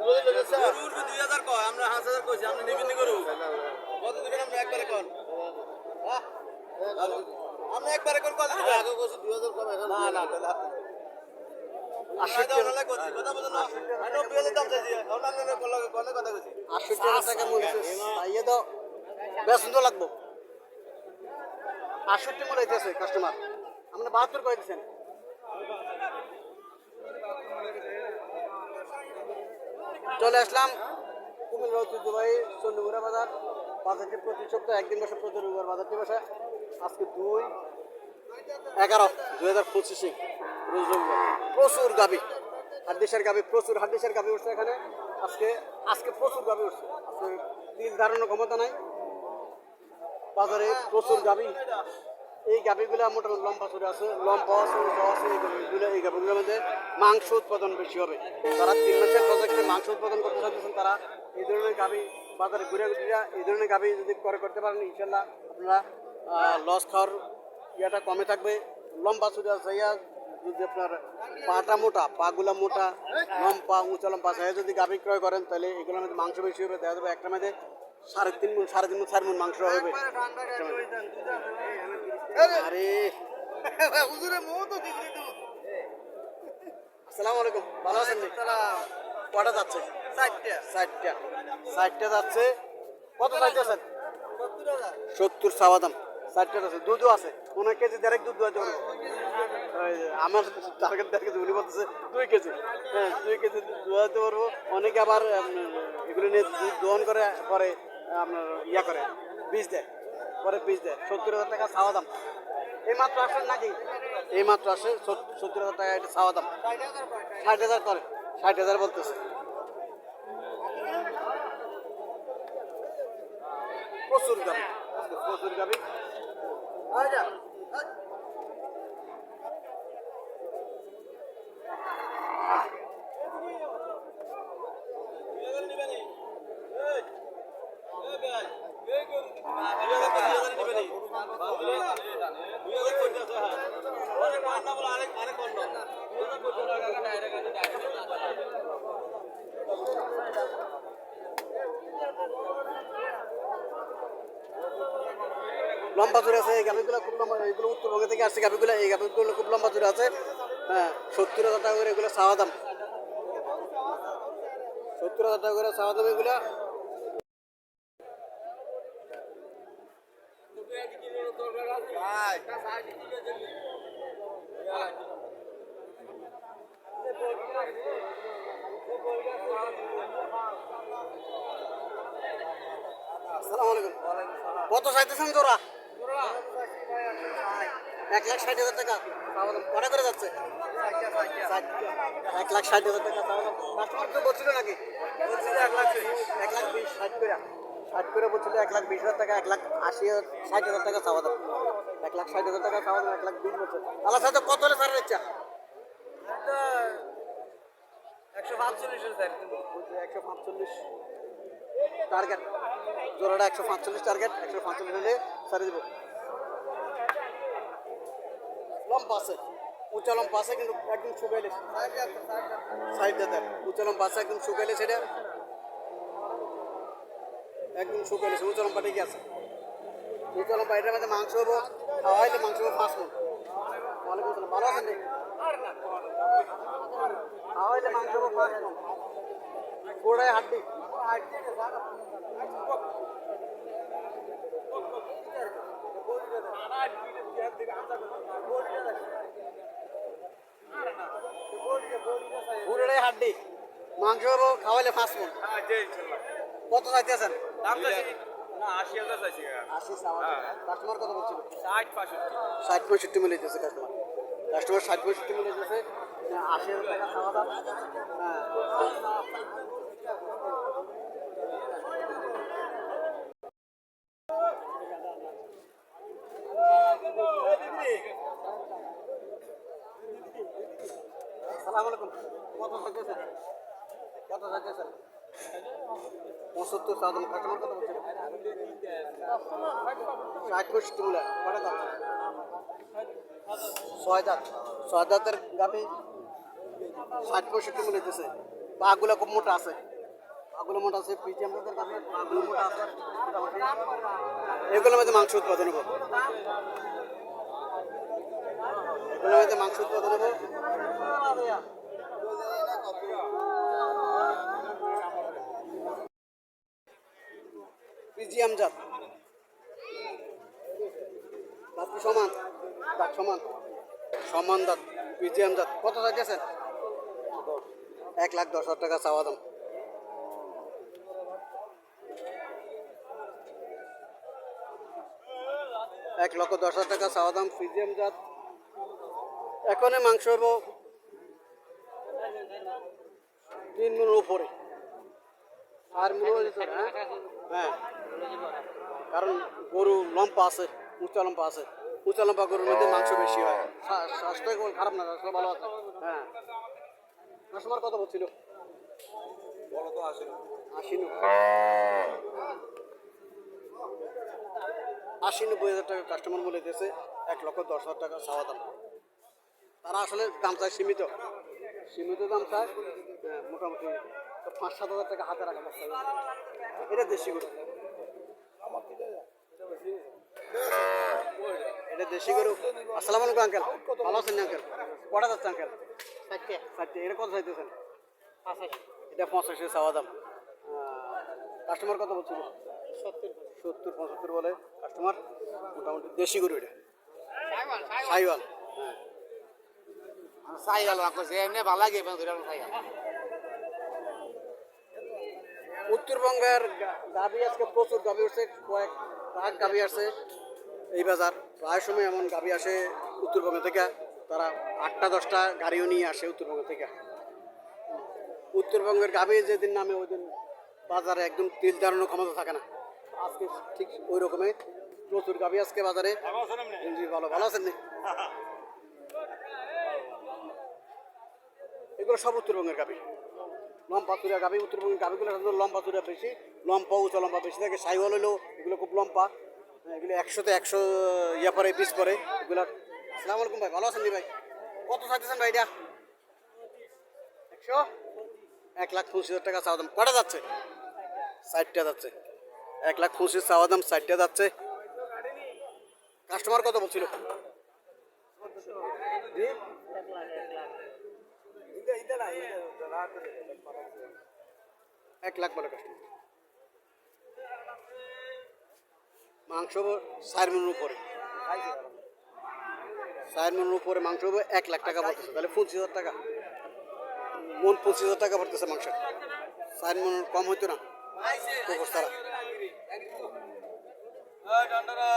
দুই হাজার কয় আমরা পাঁচ হাজার কইছি আপনি নিবেন করু কত দিবেন আমরা একবারে কন? আপনি একবারে কোন কত দিবেন আগে কইছি 2000 কম এখন না না তাহলে আটষট্টি হাজার কথা বলেন না আমি 90000 দাম চাইছি অন্যান্য কোন কথা কইছি হাজার টাকা মূল্য ইয়ে তো বেতন তো লাগবো। আটষট্টি মূল্য হইতেছে কাস্টমার আপনি বাহাত্তর করে দিচ্ছেন। চলে আসলাম কুমিল্লা ঐতিহ্যবাহী চন্ডীমুড়া বাজার। বাজারটি প্রতি সপ্তাহে একদিন বসে প্রতি রবিবার বাজারটি বসে। আজকে দুই এগারো, দুই হাজার পঁচিশে প্রচুর গাবি। হাড্ডিসের গাবি, প্রচুর হাড্ডিসের গাবি উঠছে এখানে। আজকে আজকে প্রচুর গাবি উঠছে। আজকে তিল ধারণের ক্ষমতা নাই। বাজারে প্রচুর গাবি। এই গাভিগুলো মোটামুটি লম্বা চুরে আছে, লম্বা আছে উঁচু আছে, এই গাভিগুলো এই গাভিগুলোর মধ্যে মাংস উৎপাদন বেশি হবে। তারা তিন মাসের প্রজেক্টে মাংস উৎপাদন করতে চাইছেন তারা, এই ধরনের গাভি বাজারে ঘুরে ঘুরে এই ধরনের গাভি যদি করে করতে পারেন ইনশাল্লাহ আপনারা লস খাওয়ার ইয়েটা কমে থাকবে। লম্বা চুরে আছে যদি আপনার পাটা মোটা, পাগুলা মোটা লম্পা উঁচা লম্পা যদি গাভি ক্রয় করেন, তাহলে এগুলোর মধ্যে মাংস বেশি হবে, দেখা যাবে একটা মধ্যে সাড়ে তিন মন সাড়ে তিন মন চার মন মাংস হবে। আরে। আসসালামু আলাইকুম ভালো আছেন কটা যাচ্ছে? ষাটটা ষাটটা যাচ্ছে। কত চাইতেছেন? 70000 সত্তর চাওয়া দাম ষাটটা আছে দুধও আছে। পনেরো কেজি দেড়েক দুধ দোয়াতে পারব ওই যে আমার টার্গেট দেড় কেজি উনি বলতেছে দুই কেজি। হ্যাঁ দুই কেজি দোয়াতে পারব অনেকে আবার এগুলো নিয়ে দুধ দোহন করে পরে আপনার ইয়া করে, বীজ দেয়। পরে বীজ দেয়। সত্তর হাজার টাকা চাওয়া দাম। এই মাত্র আসেন নাকি? এই মাত্র আসে সত্তর হাজার টাকা এটা চাওয়া দাম। ষাট হাজার করে, ষাট হাজার বলতেছে। প্রচুর গাবি। প্রচুর গাবি। লম্বা জোরে আছে, এই গাভিগুলো খুব লম্বা এগুলো উত্তরবঙ্গ থেকে আসছে গাভিগুলো, এই গাভিগুলো খুব লম্বা জোরে আছে। হ্যাঁ সত্তর হাজার টাকা করে এগুলো চাওয়া দাম। সত্তর হাজার টাকা করে চাওয়া দাম এগুলো আসসালামু আলাইকুম কত চাইতেছেন জোড়া? এক লাখ ষাট হাজার টাকা। কটা করে যাচ্ছে? এক লাখ ষাট হাজার টাকা। কাস্টমার তো বলছিল নাকি? এক লাখ এক লাখ বিশ ষাট করে। ষাট করে বলছিল এক লাখ বিশ হাজার টাকা এক লাখ আশি হাজার ষাট হাজার টাকা চাওয়া দাম এক লাখ ষাট হাজার টাকা চাওয়া দাম এক লাখ বিশ বছর আল্লাহ সাথে কত হলে ছাড়ের ইচ্ছা একশো পাঁচচল্লিশ টার্গেট। জোড়াটা একশো পাঁচচল্লিশ টার্গেট একশো পাঁচচল্লিশ হলে সারি দেবো। লম্বা আছে কিন্তু একদম শুকাইলে সাইডটা দেখ উঁচা লম্বা আছে, একদম শুকাইলে সেটা। একদম শুকাইলে উঁচা লম্বা ঠিকই আছে। উঁচা লম্বা, এটার মধ্যে মাংস হব, খাওয়াইলে মাংস হব পাঁচ মন। ভালো আছেন রে? খাওয়াইলে মাংস হব পাঁচ মন। গোড়ায় হাড্ডি। গোড়ায় হাড্ডি। মাংস খাওয়াইলে পাঁচ মন। কত চাইতেছেন? আশি কাস্টমার কত বলছিল? ষাট পঁয়ষট্টি। মিলে দিতেছে কাস্টমার কাস্টমার ষাট পঁয়ষট্টি মিলে দিতেছে। আশি হাজার টাকা খাওয়া দাম হ্যাঁ সালাম আলাইকুম কত চাইতেছেন কত চাইতেছেন পঁচাত্তর সাধারণ কাস্টমার কত বলছিল ষাট পঁয়ষট্টি মূল্য কটা দাম? ছয় দাঁত। ষাট পঁয়ষট্টি মূল্য দিতেছে পাগুলো খুব মোটা আছে। পাগুলো মোটা আছে গাভি, পাগুলো মোটা আছে। এগুলোর মধ্যে মাংস উৎপাদন হব। এগুলোর মধ্যে মাংস উৎপাদন হব। পিজিএম জাত। দাঁত সমান দাঁত সমান। সমান দাঁত পিজিএম জাত। কত চাইতেছেন এক লাখ দশ হাজার টাকা চাওয়া দাম। এক লক্ষ দশ হাজার টাকা চাওয়া দাম পিজিএম জাত। এখনে মাংস তিন মনের উপরে। আর মনে হ্যাঁ হ্যাঁ? কারণ গরু লম্পা আছে উঁচা লম্পা আছে। উঁচা লম্পা গরুর মধ্যে মাংস বেশি হয়। স্বাস্থ্য খারাপ না স্বাস্থ্য ভালো আছে। হ্যাঁ। কাস্টমার কত বলছিল আশি। নব্বই। আশি নব্বই হাজার টাকা কাস্টমার বলে দিয়েছে এক লক্ষ দশ হাজার টাকা চাওয়া দাম। তারা আসলে দাম চায় সীমিত। সীমিত দাম চায়। মোটামুটি পাঁচ সাত হাজার টাকা হাতে রাখা যাচ্ছে এটা দেশি গরু। এটা দেশি গরু। আসসালামু আলাইকুম আঙ্কেল। ভালো আছেন আঙ্কেল? কটা যাচ্ছে আঙ্কেল? ষাটটা। ষাটটা। এটা কত চাইতেছেন? এটা পঁচাশি চাওয়া দাম। কাস্টমার কত বলছিল? সত্তর। সত্তর পঁচাত্তর বলে কাস্টমার মোটামুটি দেশি গরু এটা। সাইওয়াল হ্যাঁ সাইকেল রাখছে এমনি ভালো লাগে উত্তরবঙ্গের গাভী আজকে প্রচুর গাভী উঠছে, কয়েক লাখ গাভী আসছে। এই বাজার প্রায় সময় এমন গাভী আসে উত্তরবঙ্গ থেকে। তারা আটটা, দশটা গাড়িও নিয়ে আসে উত্তরবঙ্গ থেকে। উত্তরবঙ্গের গাভী যেদিন নামে ওই দিন বাজারে একদম তিল দাঁড়ানোর ক্ষমতা থাকে না। আজকে ঠিক ওই রকমের প্রচুর গাভী আজকে বাজারে। ভালো ভালো আছেন এগুলো সব উত্তরবঙ্গের গাভী। লম্বা চুরা গাভি উত্তরবঙ্গের গাভিগুলো সাধারণত লম্বা চুরা বেশি লম্বা উঁচা লম্বা বেশি। থাকে সাইওয়াল হলেও এগুলো খুব লম্বা। হ্যাঁ, এগুলো একশোতে একশো ইয়া পরে পিস পরে এগুলো আসসালামু আলাইকুম ভাই ভালো আছেন ভাই? কত চাইতেছেন ভাই এটা? একশো? এক লাখ পঁচিশ হাজার টাকা চাওয়া দাম। কটা যাচ্ছে? ষাটটা যাচ্ছে। এক লাখ পঁচিশ চাওয়া দাম ষাটটা যাচ্ছে। কাস্টমার কত বলছিল? এক লাখ বলে কাস্টমার। মাংস চার মনের উপরে। চার মনের উপরে মাংস হব এক লাখ টাকা পড়তেছে। তাহলে পঁচিশ হাজার টাকা। মন পঁচিশ হাজার টাকা পড়তেছে মাংস চার মনের কম হইতো না। তারা